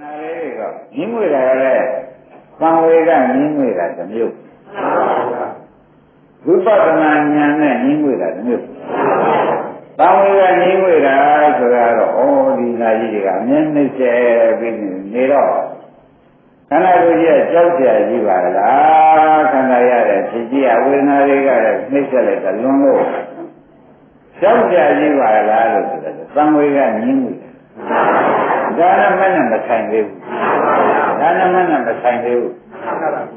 နာလေးတွေကမြင်းငွေတာကလည်းသံဝေကမြင်းငွေတာတစ်မျိုးဝိပဿနာဉာဏ်နဲ့မြင်းငွေတာတစ်မျိုးသံဝေကမြင်းငွေတာဆိုတာတော့ဩဒီနာကြီးတွေကအမြဲနှိမ့်ဆက်ပြီးနေတော့ခန္ဓာကိုယ်ကြီးကကြောက်ကြကြီးပါလားခန္ဓာရတဲ့ဖြစ်ကြီးအဝေဒနာတွေကလည်းနှိမ့်ဆက်လိုက်တာလွန်လို့ကြောက်ကြကြီးပါလားလို့ဆိုတယ်သံဝေကမြင်းငွေတာ ဒါနမနဲ့မဆိုင်သေးဘူးဒါနမနဲ့မဆိုင်သေးဘူး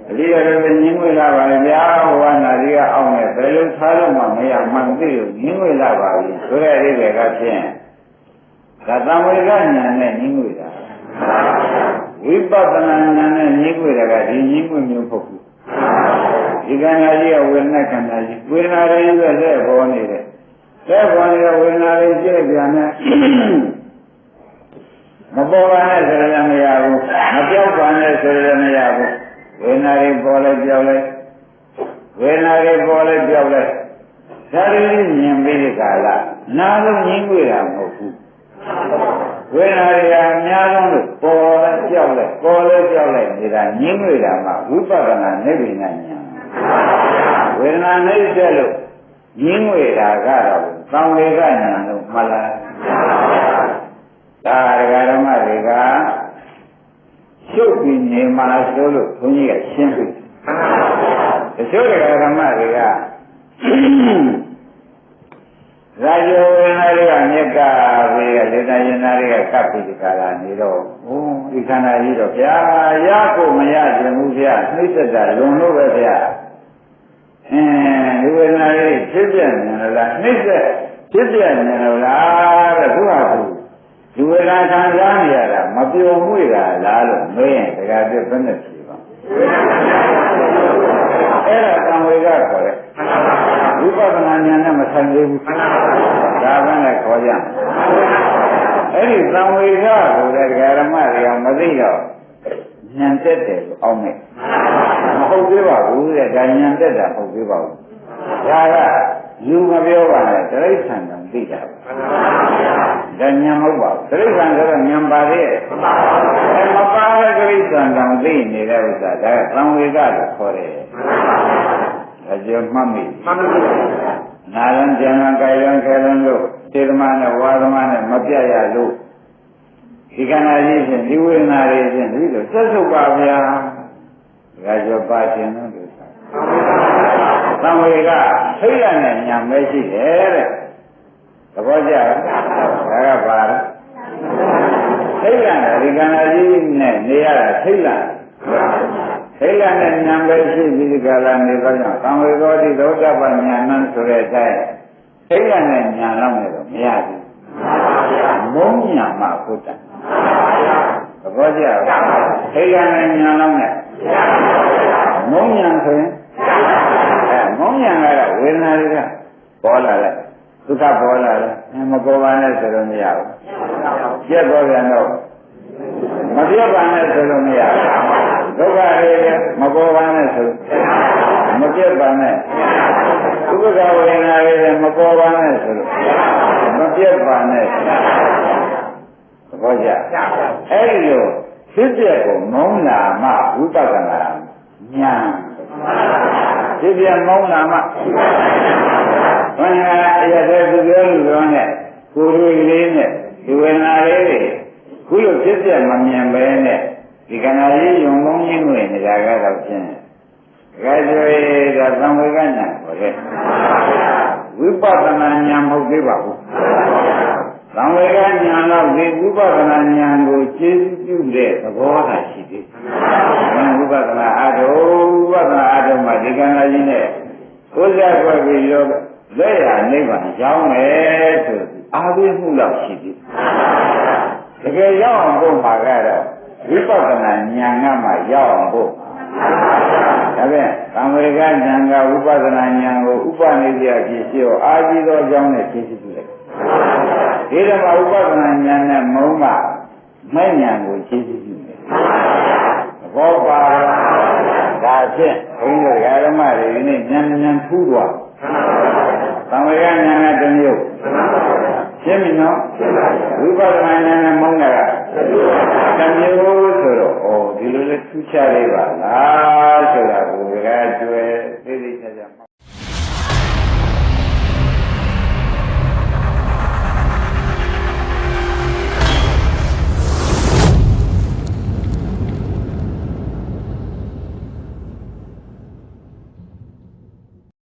အလေးရတဲ့ညင်းဝေလာပါလေဗျာဝါနာကြီးကအောင်းနေဘယ်လိုထားလို့မှမရမှန်သိလို့ညင်းဝေလာပါပြီဆိုတဲ့အလေးတွေကဖြင့်ဒါသံဝေကညာနဲ့ညင်းဝေတာဝိပဿနာဉာဏ်နဲ့ညင်းဝေတာကဒီညင်းဝေမျိုးပုတ်ဘူးဒီကံညာကြီးကဝေဒနာခန္ဓာကြီးဝေဒနာတွေရဲ့လက်ပေါ်နေတဲ့လက်ပေါ်နေတဲ့ဝေဒနာတွေကြည့်ပြန်နဲ့ မပေါ်ပါနဲ့ဆိုရင်မရဘူးမပြောက်ပါနဲ့ဆိုရင်မရဘူးဝေဒနာတွေပေါ်လဲပြောက်လဲဝေဒနာတွေပေါ်လဲပြောက်လဲဒါတွေမြင်ပြီးဒီကာလနာလုံးငင်းကြတာမဟုတ်ဘူးဝေဒနာတွေအများဆုံးလို့ပေါ်လဲပြောက်လဲပေါ်လဲပြောက်လဲနေတာငင်းကြတာမှဝိပဿနာနိဗ္ဗာန်ဉာဏ်ဝေဒနာနှိမ့်တဲ့လို့ငင်းကြတာကတော့သံဝေကဉာဏ်လို့မှတ်လား ဒါဒကာဓမ္မတွေကရှုပ်ပြီးနေမှာဆိုလို့ဘုန်းကြီးကရှင်းပြီတချို့ဒကာဓမ္မတွေကရာဇဝေနာတွေကမြက်ကပြီးလေတရင်နာတွေကကပ်ပြီးဒီကလာနေတော့ဟိုဒီခန္ဓာကြီးတော့ဗျာရဖို့မရခြင်းဘူးဗျာနှိမ့်သက်တာလွန်လို့ပဲဗျာအင်းဒီဝေဒနာလေးဖြစ်ပြနေလားနှိမ့်သက်ဖြစ်ပြနေလားတဲ့သူဟာသူ ဒီဝေဒနာခံစားနေရတာမပျော်မွေ့တာလားလို့မေးရင်တခါပြဘယ်နဲ့ဖြေပါအဲ့ဒါကံဝေကခေါ်တဲ့ဝိပဿနာဉာဏ်နဲ့မဆိုင်သေးဘူးဒါပဲနဲ့ခေါ်ကြအဲ့ဒီသံဝေကကိုလည်းဓမ္မတွေကမသိတော့ဉာဏ်တက်တယ်လို့အောင်းနေမဟုတ်သေးပါဘူးတဲ့ဒါဉာဏ်တက်တာမဟုတ်သေးပါဘူးဒါကယူမပြောပါနဲ့တိရစ္ဆာန်က သိတာပါဒါဉာဏ်မဟုတ်ပါဘူးတိရစ္ဆာန်ဆိုတော့ဉာဏ်ပါသေးရဲ့အဲမပါတဲ့တိရစ္ဆာန်တောင်သိနေတဲ့ဥစ္စာဒါကသံဝေကလို့ခေါ်တယ်ဒါကြောင့်မှတ်မိမှတ်မိနာရံဉာဏ်ကာယံခေရံလို့စေတမနဲ့ဝါသမနဲ့မပြတ်ရလို့ဒီခန္ဓာကြီးဖြင့်ဒီဝေဒနာတွေဖြင့်ဒီလိုဆက်စုပ်ပါဗျာဒါကြောင့်ပါခြင်းလို့လို့ဆိုတာသံဝေကထိတ်ရနဲ့ညာမဲရှိတယ်တဲ့သ ဘောကျလားဒါကပါလားထိတ်ရနဲ့ဒီခန္ဓာကြီးနဲ့နေရတာထိတ်လာထိတ်ရနဲ့ညာမဲရှိပြီးဒီကလာနေတော့ကြောင့်သံဝေကောတိသောတပညာဏဆိုတဲ့အတိုင်းထိတ်ရနဲ့ညာလောက်နေတော့မရဘူးမုန်းညာမှဘုဒ္ဓသဘောကျလားထိတ်ရနဲ့ညာလောက်နဲ့မုန်းညာဆိုရင်အဲမုန်းညာကတော့ဝေဒနာတွေကပေါ်လာတယ် ဒုက္ခပေါ်လာတယ်မပေါ်ပါနဲ့ဆိုလို့မရဘူးပြက်ပေါ်ပြန်တော့မပြက်ပါနဲ့ဆိုလို့မရဘူးဒုက္ခတွေမပေါ်ပါနဲ့ဆိုမပြက်ပါနဲ့ဒုက္ခဝေဒနာတွေမပေါ်ပါနဲ့ဆိုလို့မပြက်ပါနဲ့သဘောကျအဲ့ဒီလိုဖြစ်ပြကိုမုန်းလာမှဝိပဿနာဉာဏ်ဖြစ်ပြမုန်းလာမှ ဘယ်ဟာအရတဲ့သူပြောလူပြောနဲ့ကိုယ်တွေလေးနဲ့ဒီဝေဒနာလေးတွေခုလိုဖြစ်ပြမမြင်ပဲနဲ့ဒီကနာကြီးယုံမုန်းခြင်းတွေနေတာကတော့ဖြင့်ဒါကြွေဒါသံဝေကညာခေါ်တဲ့ဝိပဿနာဉာဏ်မဟုတ်သေးပါဘူးသံဝေကဉာဏ်တော့ဒီဝိပဿနာဉာဏ်ကိုကျေစုပြုတဲ့သဘောသာရှိသေးတယ်ဝိပဿနာအထုဝိပဿနာအထုမှာဒီကနာကြီးနဲ့ကိုယ်စားကွယ်ပြီးရော လက်ရနိဗ္ဗာန်ရောက်မယ်ဆိုအာဝိမှုလောက်ရှိသေးတကယ်ရောက်အောင်ပို့မှာကတော့ဝိပဿနာဉာဏ်ကမှရောက်အောင်ပို့ဒါဖြင့်သံဝေကဉာဏ်ကဝိပဿနာဉာဏ်ကိုဥပနိစ္စဖြစ်ရှိအောင်အာကြည့်သောအကြောင်းနဲ့ဖြည့်ရှိပြုလိုက်ဒီတော့မှဥပဒနာဉာဏ်နဲ့မုံကမဲ့ဉာဏ်ကိုဖြည့်ရှိပြုတယ်ဘောပါဒါဖြင့်ဘုန်းကြီးတို့ဓမ္မတွေဒီနေ့ဉာဏ်ဉာဏ်ထူးသွား သံဝေယဉာဏတစ်မျိုးရှင်းပြီနော်ဝိပဿနာဉာဏ်နဲ့မုန်းတာကတစ်မျိုးဆိုတော့ဩဒီလိုလဲထူးခြားလေးပါလားဆိုတာကိုကကြွယ်သိသိချာချာ